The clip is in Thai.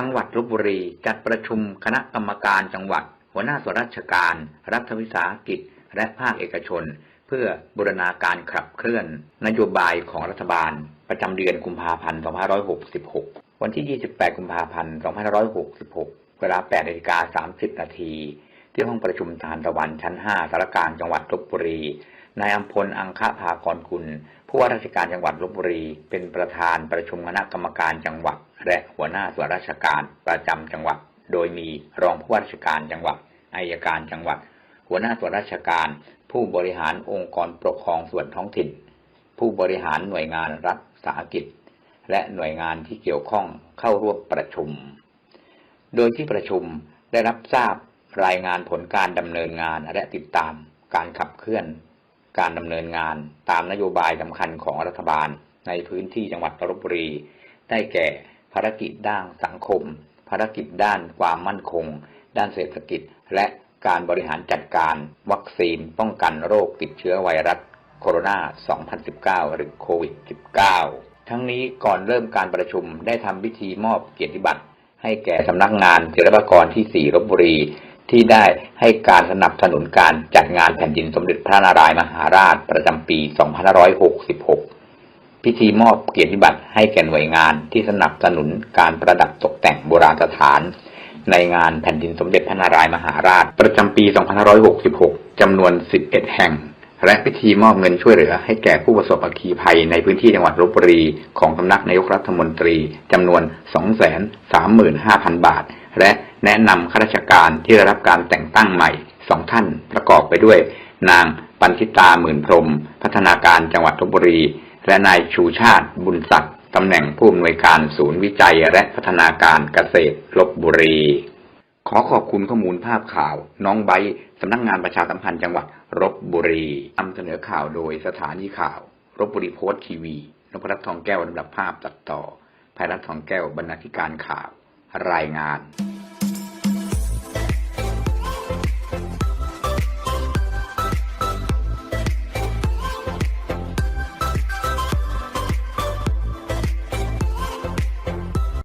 ังหวัดลบบุรีจัดประชุมคณะกรรมการจังหวัด หัวหน้าส่วนราชการ รัฐวิสาหกิจ และภาคเอกชน เพื่อบูรณาการขับเคลื่อน นโยบายของรัฐบาล ประจำเดือนกุมภาพันธ์2566 วันที่ 28 กุมภาพันธ์2566 เวลา8นาฬิกา30 นาทีที่ห้องประชุมทานตะวันชั้น 5 สารกางจังหวัดลบบุรี นายอัมพล อังคภากรกุลผู้ว่าราชการจังหวัดลบบุรี เป็นประธานประชุมคณะกรรมการจังหวัด และหัวหน้าส่วนราชการประจำจังหวัด โดยมีรองผู้ว่าราชการจังหวัดอายการจังหวัด หัวหน้าส่วนราชการ ผู้บริหารองค์กรปกครองส่วนท้องถิ่น ผู้บริหารหน่วยงานรัฐสาหกิจ และหน่วยงานที่เกี่ยวข้องเข้าร่วมประชุม โดยที่ประชุมได้รับทราบรายงานผลการดำเนินงานและติดตามการขับเคลื่อน การดำเนินงานตามนโยบายสำคัญของรัฐบาลในพื้นที่จังหวัดลบบุรี ได้แก่ ภารกิจด้านสังคม ภารกิจด้านความมั่นคง ด้านเศรษฐกิจ และการบริหารจัดการ วัคซีนป้องกันโรคติดเชื้อไวรัสโคโรนา 2019 หรือโควิด -19 ทั้งนี้ก่อนเริ่มการประชุมได้ทำพิธีมอบเกียรติบัตรให้แก่สำนักงานศิลปากรที่ 4 ลบบุรี ที่ได้ให้การสนับสนุนการจัดงานแผ่นดินสมเด็จพระนารายมหาราชประจำปี 2566 พิธีมอบเกียรติบัตรให้แก่หน่วยงานที่สนับสนุนการประดับตกแต่งโบราณสถาน ในงานแผ่นดินสมเด็จพระนารายมหาราช ประจำปี 2566 จำนวน 11 แห่ง และพิธีมอบเงินช่วยเหลือให้แก่ผู้ประสบอัคคีภัยในพื้นที่จังหวัดลบบุรีของสำนักนายกรัฐมนตรีจำนวน 235,000 บาท และแนะนำข้าราชการที่ได้รับการแต่งตั้งใหม่สองท่านประกอบไปด้วย นางปันทิตาหมื่นพรม พัฒนาการจังหวัดลบบุรี และนายชูชาติบุญศักดิ์ตำแหน่งผู้อำนวยการศูนย์วิจัยและพัฒนาการเกษตรลบบุรี ขอขอบคุณข้อมูลภาพข่าว น้องไบสำนักงานประชาสัมพันธ์จังหวัดลบบุรีนำเสนอข่าวโดยสถานีข่าวลบบุรีโพสต์ทีวีนพรัตน์ทองแก้วลำดับภาพตัดต่อภัยรัตน์ทองแก้วบรรณาธิการข่าว รายงาน